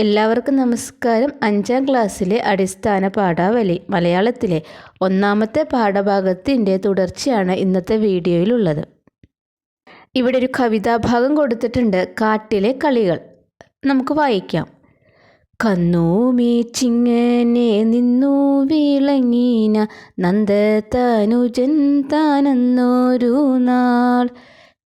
എല്ലാവർക്കും നമസ്കാരം. അഞ്ചാം ക്ലാസ്സിലെ അടിസ്ഥാന പാഠാവലി മലയാളത്തിലെ ഒന്നാമത്തെ പാഠഭാഗത്തിന്റെ തുടർച്ചയാണ് ഇന്നത്തെ വീഡിയോയിലുള്ളത്. ഇവിടെ ഒരു കവിതാഭാഗം കൊടുത്തിട്ടുണ്ട്. കാട്ടിലെ കളികൾ. നമുക്ക് വായിക്കാം. കന്നൂമീച്ചിങ്ങനെ നിന്നു വിളങ്ങീന നന്ദ തനുജൻ താനെന്നൊരു നാൾ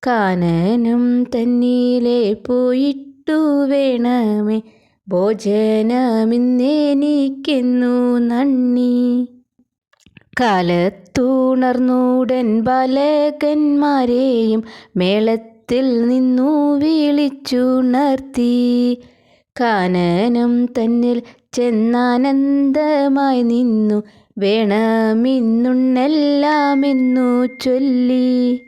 കാനനും തന്നിലെ പോയിട്ടു വേണമേ ഭോജനമിന്നെനിക്കെന്നു നന്ദി. കാലത്തുണർന്നൂടൻ ബാലകന്മാരെയും മേളത്തിൽ നിന്നു വിളിച്ചുണർത്തി. കാനനം തന്നിൽ ചെന്നാനന്ദമായി നിന്നു. വേണമിന്നുണ്ണെല്ലാമെന്നു ചൊല്ലി.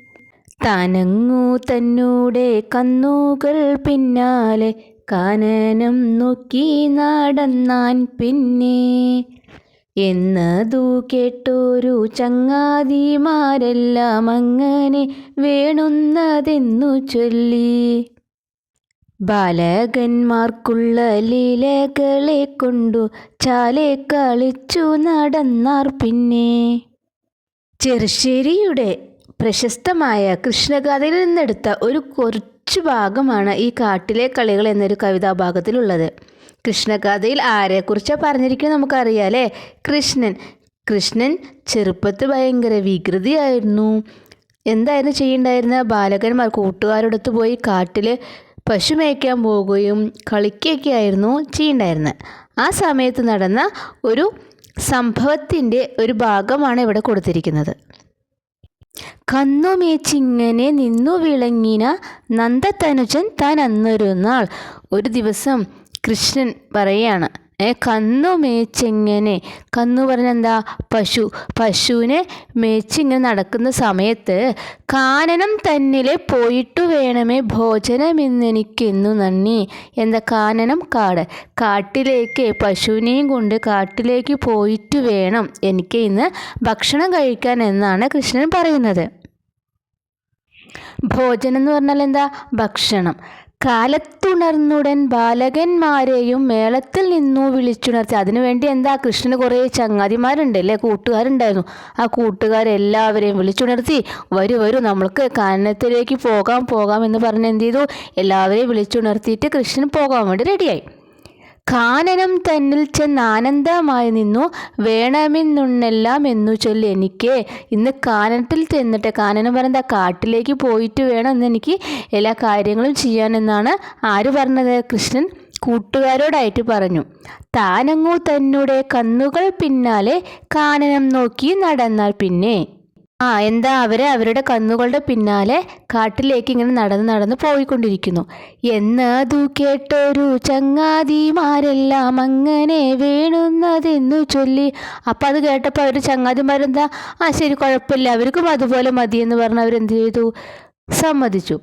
താനങ്ങു തന്നൂടെ കന്നുകൾ പിന്നാലെ കാനനം നോക്കി നടന്നാൻ പിന്നെ എന്നതു കേട്ടൊരു ചങ്ങാതിമാരെല്ലാം അങ്ങനെ വേണുന്നതെന്നു ചൊല്ലി. ബാലകന്മാർക്കുള്ള ലീലകളെ കൊണ്ടു ചാലെ കളിച്ചു നടന്നാർ പിന്നെ. ചെറുശ്ശേരിയുടെ പ്രശസ്തമായ കൃഷ്ണഗാഥയിൽ നിന്നെടുത്ത ഒരു കുറച്ചു ഭാഗമാണ് ഈ കാട്ടിലെ കളികൾ എന്നൊരു കവിതാഭാഗത്തിലുള്ളത്. കൃഷ്ണകഥയിൽ ആരെക്കുറിച്ചാണ് പറഞ്ഞിരിക്കുന്നത് നമുക്കറിയാം അല്ലേ കൃഷ്ണൻ. കൃഷ്ണൻ ചെറുപ്പത്തിൽ ഭയങ്കര വികൃതിയായിരുന്നു. എന്തായിരുന്നു ചെയ്യണ്ടായിരുന്ന? ബാലകന്മാർ കൂട്ടുകാരോടൊത്ത് പോയി കാട്ടിൽ പശു മേയ്ക്കാൻ പോവുകയും കളിക്കുകയൊക്കെ ആയിരുന്നു ചെയ്യണ്ടായിരുന്നത് ആ സമയത്ത് നടന്ന ഒരു സംഭവത്തിന്റെ ഒരു ഭാഗമാണ് ഇവിടെ കൊടുത്തിരിക്കുന്നത്. കന്നുമേച്ചിങ്ങനെ നിന്നു വിളങ്ങിന നന്ദതനുജൻ താൻ അന്നൊരു നാൾ. ഒരു ദിവസം കൃഷ്ണൻ പറയാണ് കന്നു മേച്ചിങ്ങനെ. കന്നു പറഞ്ഞെന്താ? പശു. പശുവിനെ മേച്ചിങ്ങനെ നടക്കുന്ന സമയത്ത് കാനനം തന്നിലെ പോയിട്ടു വേണമേ ഭോജനം ഇന്നെനിക്കെന്നു നന്ദി എന്താ കാനനം? കാട്. കാട്ടിലേക്ക് പശുവിനെയും കൊണ്ട് കാട്ടിലേക്ക് പോയിട്ട് വേണം. എനിക്ക് ഇന്ന് ഭക്ഷണം കഴിക്കാൻ എന്നാണ് കൃഷ്ണൻ പറയുന്നത്. ഭോജനം എന്ന് പറഞ്ഞാൽ എന്താ ഭക്ഷണം. കാലത്തുണർന്നുടൻ ബാലകന്മാരെയും മേളത്തിൽ നിന്നു വിളിച്ചുണർത്തി. അതിനുവേണ്ടി എന്താ കൃഷ്ണന് കുറേ ചങ്ങാതിമാരുണ്ട് അല്ലേ കൂട്ടുകാരുണ്ടായിരുന്നു. ആ കൂട്ടുകാരെല്ലാവരെയും വിളിച്ചുണർത്തി വരൂ വരൂ നമ്മൾക്ക് കാനനത്തിലേക്ക് പോകാം പോകാം എന്ന് പറഞ്ഞ് എന്ത് ചെയ്തു? എല്ലാവരെയും വിളിച്ചുണർത്തിയിട്ട് കൃഷ്ണൻ പോകാൻ വേണ്ടി റെഡിയായി കാനനം തന്നിൽ ചെന്ന് ആനന്ദമായി നിന്നു. വേണമെന്നുണ്ണെല്ലാം എന്നു ചൊല്ലി എനിക്ക്. ഇന്ന് കാനത്തിൽ ചെന്നിട്ട് കാനനം പറഞ്ഞ കാട്ടിലേക്ക് പോയിട്ട് വേണം എന്ന് എനിക്ക് എല്ലാ കാര്യങ്ങളും ചെയ്യാനെന്നാണ് ആര് പറഞ്ഞത്? കൃഷ്ണൻ കൂട്ടുകാരോടായിട്ട് പറഞ്ഞു. താനങ്ങു തന്നുടെ കന്നുകൾ പിന്നാലെ കാനനം നോക്കി നടന്നാൽ പിന്നെ. ആ എന്താ അവരെ അവരുടെ കന്നുകളുടെ പിന്നാലെ കാട്ടിലേക്ക് ഇങ്ങനെ നടന്ന് നടന്ന് പോയിക്കൊണ്ടിരിക്കുന്നു. എന്നതു കേട്ടൊരു ചങ്ങാതിമാരെല്ലാം അങ്ങനെ വേണുന്നതെന്നു ചൊല്ലി. അപ്പം അത് കേട്ടപ്പോൾ അവർ ചങ്ങാതിമാരെന്താ? ആ ശരി കുഴപ്പമില്ല. അവർക്കും അതുപോലെ മതിയെന്ന് പറഞ്ഞ് അവരെന്ത് ചെയ്തു? സമ്മതിച്ചു.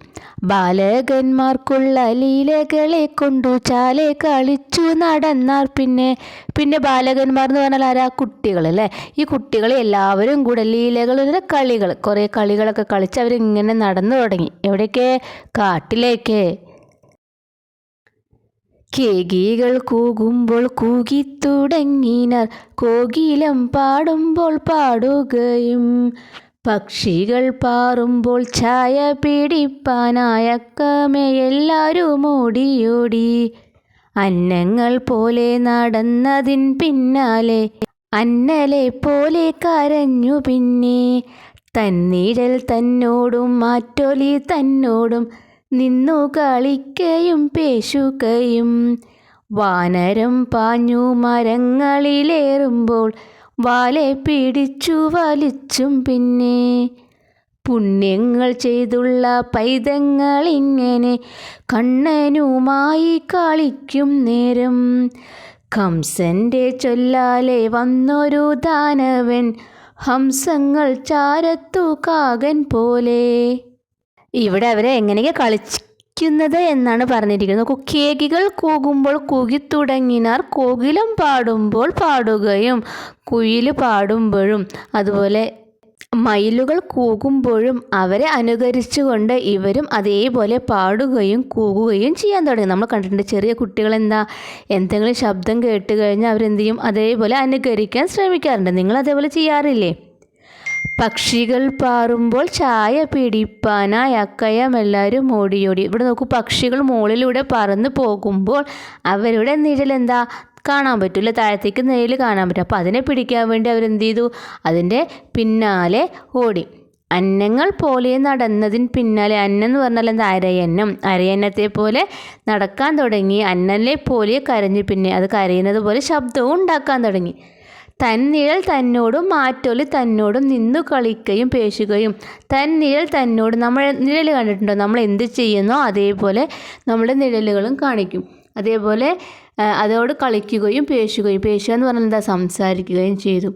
ബാലകന്മാർക്കുള്ള ലീലകളെ കൊണ്ടു ചാലെ കളിച്ചു നടന്നാൽ പിന്നെ പിന്നെ ബാലകന്മാർ എന്ന് പറഞ്ഞാൽ ആരാ? കുട്ടികൾ അല്ലേ? ഈ കുട്ടികളെ എല്ലാവരും കൂടെ ലീലകൾ കളികൾ കുറേ കളികളൊക്കെ കളിച്ച് അവരിങ്ങനെ നടന്നു തുടങ്ങി. എവിടേക്ക് കാട്ടിലേക്ക്. കേകികൾ കൂകുമ്പോൾ കൂകിത്തുടങ്ങിനാർ കോകിലം പാടുമ്പോൾ പാടുകയും പക്ഷികൾ പാറുമ്പോൾ ചായ പിടിപ്പാനായക്കമേ ഓടിയോടി. അന്നങ്ങൾ പോലെ നടന്നതിൻ പിന്നാലെ അന്നലെ പോലെ കരഞ്ഞു പിന്നെ. തന്നിഴൽ തന്നോടും മാറ്റൊലി തന്നോടും നിന്നു കളിക്കയും പേശുകയും. വാനരം പാഞ്ഞു മരങ്ങളിലേറുമ്പോൾ വാലെ പിടിച്ചു വലിച്ചും പിന്നെ പുണ്യങ്ങൾ ചെയ്തുള്ള പൈതങ്ങളിങ്ങനെ കണ്ണനുമായി കളിക്കും നേരം. കംസന്റെ ചൊല്ലാലെ വന്നൊരു ദാനവൻ ഹംസങ്ങൾ ചാരത്തു കാകൻ പോലെ. ഇവിടെ അവരെ എങ്ങനെയൊക്കെ കളിക്കുന്നത് എന്നാണ് പറഞ്ഞിരിക്കുന്നത്. കേകികൾ കൂകുമ്പോൾ കൂകിത്തുടങ്ങിനാർ കോകിലം പാടുമ്പോൾ പാടുകയും കുയിൽ പാടുമ്പോഴും അതുപോലെ മയിലുകൾ കൂകുമ്പോഴും അവരെ അനുകരിച്ചുകൊണ്ട് ഇവരും അതേപോലെ പാടുകയും കൂകുകയും ചെയ്യാൻ തുടങ്ങി. നമ്മൾ കണ്ടിട്ടുണ്ട് ചെറിയ കുട്ടികൾ എന്താ എന്തെങ്കിലും ശബ്ദം കേട്ട് കഴിഞ്ഞാൽ അവരെന്ത് ചെയ്യും? അതേപോലെ അനുകരിക്കാൻ ശ്രമിക്കാറുണ്ട്. നിങ്ങൾ അതേപോലെ ചെയ്യാറില്ലേ? പക്ഷികൾ പാറുമ്പോൾ ചായ പിടിപ്പാനായി അക്കയം എല്ലാവരും ഓടിയോടി ഇവിടെ നോക്കൂ പക്ഷികൾ മുകളിലൂടെ പറന്ന് പോകുമ്പോൾ അവരുടെ എന്താ? കാണാൻ പറ്റില്ല താഴത്തേക്ക് നിഴൽ കാണാൻ പറ്റും. അപ്പോൾ അതിനെ പിടിക്കാൻ വേണ്ടി അവരെന്ത് ചെയ്തു? അതിന്റെ പിന്നാലെ ഓടി. അന്നങ്ങൾ പോലെ നടന്നതിന് പിന്നാലെ അന്നം എന്ന് പറഞ്ഞാൽ എന്താ? അരയന്നം. അരയന്നത്തെ പോലെ നടക്കാൻ തുടങ്ങി. അന്നനെ പോലെ കരഞ്ഞു. പിന്നെ അത് കരയുന്നത് പോലെ ശബ്ദവും ഉണ്ടാക്കാൻ തുടങ്ങി. തന്നിഴൽ തന്നോടും മാറ്റൊലി തന്നോടും നിന്നു കളിക്കുകയും പേശുകയും. തന്നിഴൽ തന്നോട് നമ്മൾ നിഴൽ കണ്ടിട്ടുണ്ടോ? നമ്മൾ എന്ത് ചെയ്യുന്നോ അതേപോലെ നമ്മുടെ നിഴലുകളും കാണിക്കും. അതേപോലെ അതോട് കളിക്കുകയും പേശുകയും. പേശുക എന്ന് പറഞ്ഞാൽ എന്താ? സംസാരിക്കുകയും ചെയ്തു.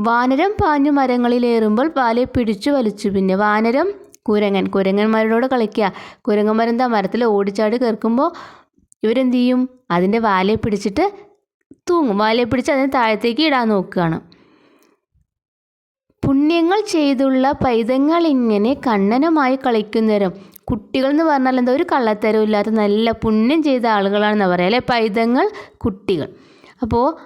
വാനരം പാഞ്ഞു മരങ്ങളിലേറുമ്പോൾ പാലെ പിടിച്ചു വലിച്ചു. പിന്നെ വാനരം കുരങ്ങൻ. കുരങ്ങന്മാരോട് കളിക്കുക. കുരങ്ങന്മാരെന്താ? മരത്തിൽ ഓടിച്ചാടി കയറുമ്പോൾ ഇവരെന്ത് ചെയ്യും? അതിന്റെ വാലെ പിടിച്ചിട്ട് തൂങ്ങും. വലയെ പിടിച്ച് അതിനെ താഴത്തേക്ക് ഇടാൻ നോക്കുകയാണ്. പുണ്യങ്ങൾ ചെയ്തുള്ള പൈതങ്ങൾ ഇങ്ങനെ കണ്ണനുമായി കളിക്കുന്നവരും കുട്ടികൾ എന്ന് പറഞ്ഞാൽ എന്താ ഒരു കള്ളത്തരവും ഇല്ലാത്ത നല്ല പുണ്യം ചെയ്ത ആളുകളാണെന്ന് പറയാം അല്ലെ? പൈതങ്ങൾ കുട്ടികൾ. അപ്പോ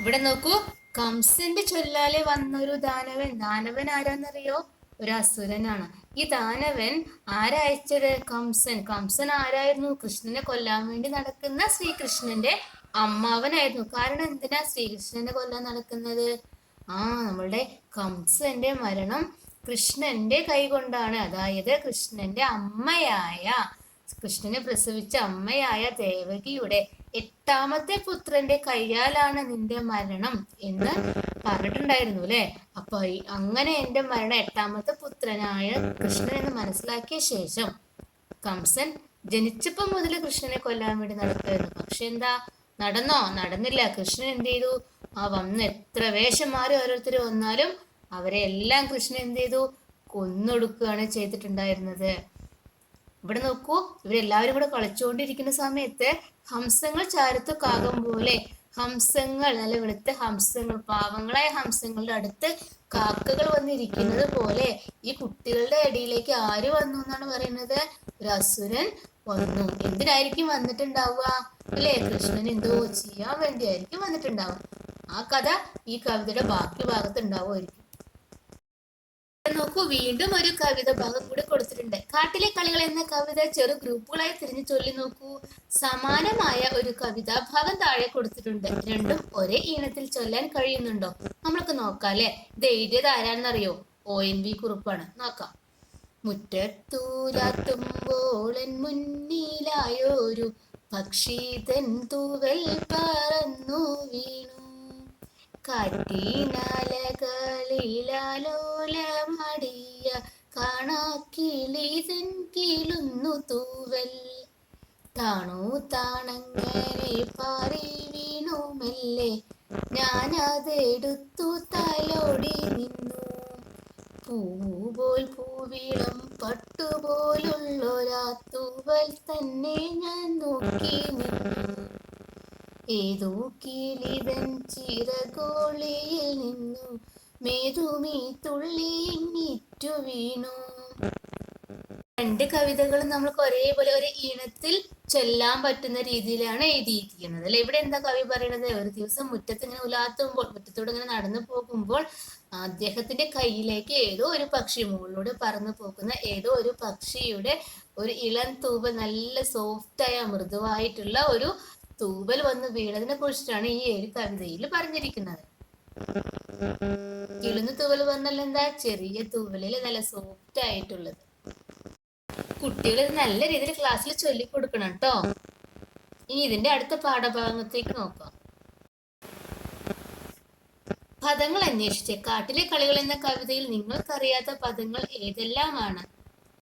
ഇവിടെ നോക്കൂ. കംസന്റെ ചൊല്ലാലെ വന്നൊരു ദാനവൻ. ദാനവൻ ആരാന്നറിയോ? ഒരു അസുരനാണ്. ഈ ദാനവൻ ആരയച്ചത് കംസൻ. കംസൻ ആരായിരുന്നു? കൃഷ്ണനെ കൊല്ലാൻ വേണ്ടി നടക്കുന്ന ശ്രീകൃഷ്ണന്റെ അമ്മാവനായിരുന്നു. കാരണം എന്തിനാ ശ്രീകൃഷ്ണനെ കൊല്ലാൻ നടക്കുന്നത്? ആ നമ്മളുടെ കംസന്റെ മരണം കൃഷ്ണന്റെ കൈ കൊണ്ടാണ്. അതായത് കൃഷ്ണന്റെ അമ്മയായ കൃഷ്ണനെ പ്രസവിച്ച അമ്മയായ ദേവകിയുടെ എട്ടാമത്തെ പുത്രന്റെ കൈയാലാണ് നിന്റെ മരണം എന്ന് പറഞ്ഞിട്ടുണ്ടായിരുന്നു അല്ലെ? അപ്പൊ അങ്ങനെ എന്റെ മരണം എട്ടാമത്തെ പുത്രനായ കൃഷ്ണൻ എന്ന് മനസ്സിലാക്കിയ ശേഷം കംസൻ ജനിച്ചപ്പോൾ മുതൽ കൃഷ്ണനെ കൊല്ലാൻ വേണ്ടി നടക്കുകയായിരുന്നു. പക്ഷെ എന്താ? നടന്നോ? നടന്നില്ല. കൃഷ്ണൻ എന്ത് ചെയ്തു ആ വന്ന് എത്ര വേഷം മാറി ഓരോരുത്തർ വന്നാലും അവരെ എല്ലാം കൃഷ്ണൻ എന്ത് ചെയ്തു കൊന്നൊടുക്കുകയാണ് ചെയ്തിട്ടുണ്ടായിരുന്നത്. ഇവിടെ നോക്കൂ ഇവരെല്ലാവരും കൂടെ കളിച്ചുകൊണ്ടിരിക്കുന്ന സമയത്ത് ഹംസങ്ങൾ ചാരത്തു കാകം പോലെ ഹംസങ്ങൾ നല്ല വെളുത്ത ഹംസങ്ങൾ പാവങ്ങളായ ഹംസങ്ങളുടെ അടുത്ത് കാക്കകൾ വന്നിരിക്കുന്നത് പോലെ ഈ കുട്ടികളുടെ ഇടയിലേക്ക് ആര് വന്നു എന്നാണ് പറയുന്നത്? ഒരു അസുരൻ വന്നു. എന്തിനായിരിക്കും വന്നിട്ടുണ്ടാവുക? അല്ലേ? കൃഷ്ണൻ എന്തോ ചെയ്യാൻ വേണ്ടിയായിരിക്കും വന്നിട്ടുണ്ടാവും. ആ കഥ ഈ കവിതയുടെ ബാക്കി ഭാഗത്ത് ഉണ്ടാവുമായിരിക്കും നോക്കൂ വീണ്ടും ഒരു കവിത ഭാഗം കൂടെ കൊടുത്തിട്ടുണ്ട്. കാട്ടിലെ കളികൾ എന്ന കവിത ചെറു ഗ്രൂപ്പുകളായി തിരിഞ്ഞു ചൊല്ലി നോക്കൂ. സമാനമായ ഒരു കവിതാ ഭാഗം താഴെ കൊടുത്തിട്ടുണ്ട്. രണ്ടും ഒരേ ഈണത്തിൽ ചൊല്ലാൻ കഴിയുന്നുണ്ടോ? നമ്മൾക്ക് നോക്കാം അല്ലെ? എഴുതിയത് ആരാണെന്നറിയോ? ഒ എൻ വി കുറുപ്പാണ് നോക്കാം. മുറ്റത്തൂരാത്തുമ്പോളൻ മുന്നിലായൊരു പക്ഷിതൻ തൂവൽ പറന്നു വീണു. കാറ്റിനാലകളിലാലോലമടിയ കാണാക്കിളിതൻ കിളുന്നു തൂവൽ. താണു താണങ്ങനെ പാറി വീണു മെല്ലെ ഞാനതെടുത്തു തലോടി നിന്നു. പൂപോൽ പൂവിളം പട്ടുപോലുള്ളൊരാത്തുവൽ തന്നെ ഞാൻ നോക്കി ഏതോ കിളിതൻ ചിറകോളിയിൽ നിന്നു. മേതുമീ തുള്ളി ഇങ്ങിറ്റു വീണു. രണ്ട് കവിതകളും നമ്മൾക്ക് ഒരേപോലെ ഒരു ഈണത്തിൽ ചൊല്ലാൻ പറ്റുന്ന രീതിയിലാണ് എഴുതിയിരിക്കുന്നത്. അല്ലെ? ഇവിടെ എന്താ കവി പറയണത്? ഒരു ദിവസം മുറ്റത്ത് ഇങ്ങനെ ഉലാത്തുമ്പോൾ മുറ്റത്തോടെ ഇങ്ങനെ നടന്നു പോകുമ്പോൾ അദ്ദേഹത്തിന്റെ കയ്യിലേക്ക് ഏതോ ഒരു പക്ഷി മുകളിലൂടെ പറന്നു പോകുന്ന ഏതോ ഒരു പക്ഷിയുടെ ഒരു ഇളം തൂവൽ നല്ല സോഫ്റ്റായ മൃദുവായിട്ടുള്ള ഒരു തൂവൽ വന്ന് വീണതിനെ കുറിച്ചിട്ടാണ് ഈ ഒരു കവിതയിൽ പറഞ്ഞിരിക്കുന്നത്. കിളുന്ന തൂവൽ പറഞ്ഞാൽ എന്താ? ചെറിയ തൂവലിൽ നല്ല സോഫ്റ്റ് ആയിട്ടുള്ളത്. കുട്ടികൾ ഇത് നല്ല രീതിയിൽ ക്ലാസ്സിൽ ചൊല്ലിക്കൊടുക്കണം കേട്ടോ ഇനി ഇതിന്റെ അടുത്ത പാഠഭാഗത്തേക്ക് നോക്കാം. പദങ്ങൾ അന്വേഷിച്ച്. കാട്ടിലെ കളികൾ എന്ന കവിതയിൽ നിങ്ങൾക്കറിയാത്ത പദങ്ങൾ ഏതെല്ലാമാണ്?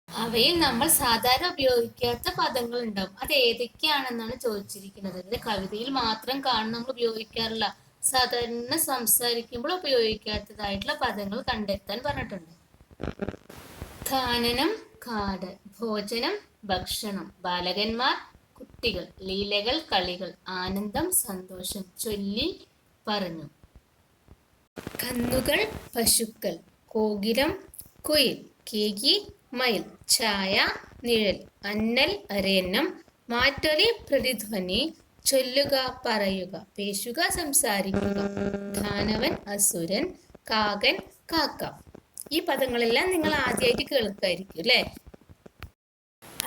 അവയിൽ നമ്മൾ സാധാരണ ഉപയോഗിക്കാത്ത പദങ്ങൾ ഉണ്ടാവും. അത് ഏതൊക്കെയാണെന്നാണ് ചോദിച്ചിരിക്കുന്നത്. ഇത് കവിതയിൽ മാത്രം കാണുന്ന നമ്മൾ ഉപയോഗിക്കാറില്ല. സാധാരണ സംസാരിക്കുമ്പോൾ ഉപയോഗിക്കാത്തതായിട്ടുള്ള പദങ്ങൾ കണ്ടെത്താൻ പറഞ്ഞിട്ടുണ്ട്. ഖാനനം കാട് ഭോജനം ഭക്ഷണം ബാലകന്മാർ കുട്ടികൾ ലീലകൾ കളികൾ ആനന്ദം സന്തോഷം ചൊല്ലി പറഞ്ഞു. കന്നുകൾ പശുക്കൾ കോകിലം കുയിൽ കേകി മയിൽ ഛായ നിഴൽ അന്നൽ അരയന്നം മാറ്റൊലി പ്രതിധ്വനി ചൊല്ലുക പറയുക പേശുക സംസാരിക്കുക ധാനവൻ അസുരൻ കാകൻ കാക്ക. ഈ പദങ്ങളെല്ലാം നിങ്ങൾ ആദ്യമായിട്ട് കേൾക്കായിരിക്കും അല്ലേ?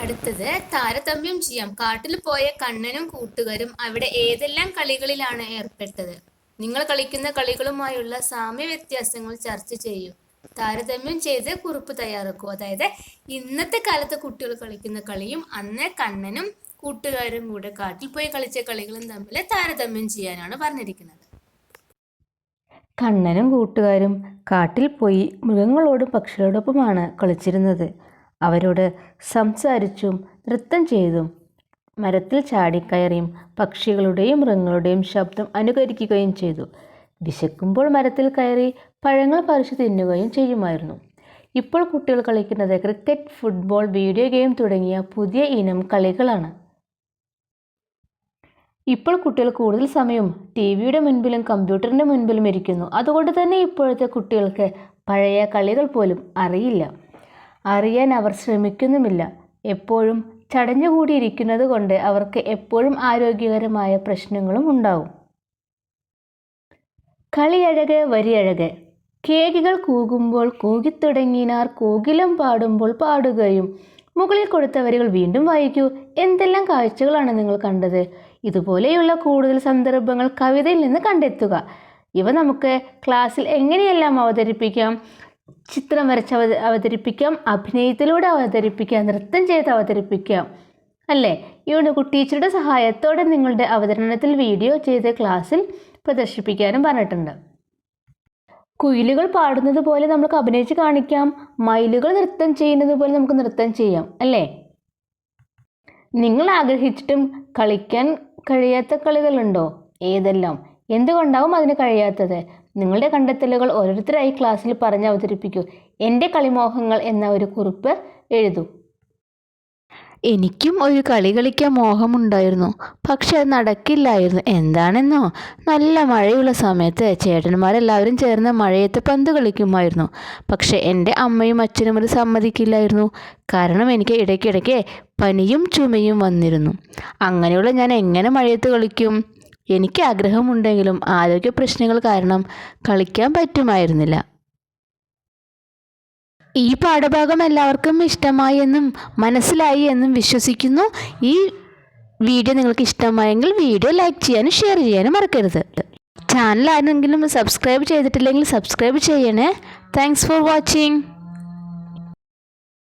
അടുത്തത് താരതമ്യം ചെയ്യാം. കാട്ടിൽ പോയ കണ്ണനും കൂട്ടുകാരും അവിടെ ഏതെല്ലാം കളികളിലാണ് ഏർപ്പെട്ടത്? നിങ്ങൾ കളിക്കുന്ന കളികളുമായുള്ള സാമ്യ വ്യത്യാസങ്ങൾ ചർച്ച ചെയ്യൂ. താരതമ്യം ചെയ്ത് കുറിപ്പ് തയ്യാറാക്കൂ അതായത് ഇന്നത്തെ കാലത്ത് കുട്ടികൾ കളിക്കുന്ന കളിയും അന്ന് കണ്ണനും കൂട്ടുകാരും കൂടെ കാട്ടിൽ പോയി കളിച്ച കളികളും തമ്മിൽ താരതമ്യം ചെയ്യാനാണ് പറഞ്ഞിരിക്കുന്നത്. കണ്ണനും കൂട്ടുകാരും കാട്ടിൽ പോയി മൃഗങ്ങളോടും പക്ഷികളോടൊപ്പമാണ് കളിച്ചിരുന്നത്. അവരോട് സംസാരിച്ചും നൃത്തം ചെയ്തും മരത്തിൽ ചാടിക്കയറിയും പക്ഷികളുടെയും മൃഗങ്ങളുടെയും ശബ്ദം അനുകരിക്കുകയും ചെയ്തു. വിശക്കുമ്പോൾ മരത്തിൽ കയറി പഴങ്ങൾ പറിച്ചു തിന്നുകയും ചെയ്യുമായിരുന്നു. ഇപ്പോൾ കുട്ടികൾ കളിക്കുന്നത് ക്രിക്കറ്റ് ഫുട്ബോൾ വീഡിയോ ഗെയിം തുടങ്ങിയ പുതിയ ഇനം കളികളാണ്. ഇപ്പോൾ കുട്ടികൾ കൂടുതൽ സമയം ടി വിയുടെ മുൻപിലും കമ്പ്യൂട്ടറിന്റെ മുൻപിലും ഇരിക്കുന്നു. അതുകൊണ്ട് തന്നെ ഇപ്പോഴത്തെ കുട്ടികൾക്ക് പഴയ കളികൾ പോലും അറിയില്ല. അറിയാൻ അവർ ശ്രമിക്കുന്നുമില്ല. എപ്പോഴും ചടഞ്ഞുകൂടിയിരിക്കുന്നത് കൊണ്ട് അവർക്ക് എപ്പോഴും ആരോഗ്യകരമായ പ്രശ്നങ്ങളും ഉണ്ടാവും. കളിയഴക് വരിയഴക്. കേകികൾ കൂകുമ്പോൾ കൂകിത്തുടങ്ങിനാർ കോകിലം പാടുമ്പോൾ പാടുകയും മുകളിൽ കൊടുത്ത വരികൾ വീണ്ടും വായിക്കൂ. എന്തെല്ലാം കാഴ്ചകളാണ് നിങ്ങൾ കണ്ടത്? ഇതുപോലെയുള്ള കൂടുതൽ സന്ദർഭങ്ങൾ കവിതയിൽ നിന്ന് കണ്ടെത്തുക. ഇവ നമുക്ക് ക്ലാസ്സിൽ എങ്ങനെയെല്ലാം അവതരിപ്പിക്കാം? ചിത്രം വരച്ച് അവ അവതരിപ്പിക്കാം അഭിനയത്തിലൂടെ അവതരിപ്പിക്കാം നൃത്തം ചെയ്ത് അവതരിപ്പിക്കാം അല്ലേ? ഇവണ് ടീച്ചറുടെ സഹായത്തോടെ നിങ്ങളുടെ അവതരണത്തിൽ വീഡിയോ ചെയ്ത് ക്ലാസ്സിൽ പ്രദർശിപ്പിക്കാനും പറഞ്ഞിട്ടുണ്ട്. കുയിലുകൾ പാടുന്നത് പോലെ നമുക്ക് അഭിനയിച്ച് കാണിക്കാം മയിലുകൾ നൃത്തം ചെയ്യുന്നത് പോലെ നമുക്ക് നൃത്തം ചെയ്യാം അല്ലേ? നിങ്ങൾ ആഗ്രഹിച്ചിട്ടും കളിക്കാൻ കഴിയാത്ത കളികളുണ്ടോ? ഏതെല്ലാം? എന്തുകൊണ്ടാവും അതിന് കഴിയാത്തത്? നിങ്ങളുടെ കണ്ടെത്തലുകൾ ഓരോരുത്തരായി ക്ലാസ്സിൽ പറഞ്ഞ് അവതരിപ്പിക്കൂ. എന്റെ കളിമോഹങ്ങൾ എന്ന ഒരു കുറിപ്പ് എഴുതൂ. എനിക്കും ഒരു കളി കളിക്കാൻ മോഹമുണ്ടായിരുന്നു. പക്ഷെ അത് നടക്കില്ലായിരുന്നു. എന്താണെന്നോ? നല്ല മഴയുള്ള സമയത്ത് ചേട്ടന്മാരെല്ലാവരും ചേർന്ന് മഴയത്ത് പന്ത് കളിക്കുമായിരുന്നു. പക്ഷെ എന്റെ അമ്മയും അച്ഛനും അത് സമ്മതിക്കില്ലായിരുന്നു. കാരണം എനിക്ക് ഇടയ്ക്കിടയ്ക്ക് പനിയും ചുമയും വന്നിരുന്നു. അങ്ങനെയുള്ള ഞാൻ എങ്ങനെ മഴയത്ത് കളിക്കും? എനിക്ക് ആഗ്രഹമുണ്ടെങ്കിലും ആരോഗ്യ പ്രശ്നങ്ങൾ കാരണം കളിക്കാൻ പറ്റുമായിരുന്നില്ല. ഈ പാഠഭാഗം എല്ലാവർക്കും ഇഷ്ടമായി എന്നും മനസ്സിലായി എന്നും വിശ്വസിക്കുന്നു. ഈ വീഡിയോ നിങ്ങൾക്ക് ഇഷ്ടമായെങ്കിൽ വീഡിയോ ലൈക്ക് ചെയ്യാനും ഷെയർ ചെയ്യാനും മറക്കരുത്. ചാനൽ ആരെങ്കിലും സബ്സ്ക്രൈബ് ചെയ്തിട്ടില്ലെങ്കിൽ സബ്സ്ക്രൈബ് ചെയ്യണേ. Thanks for watching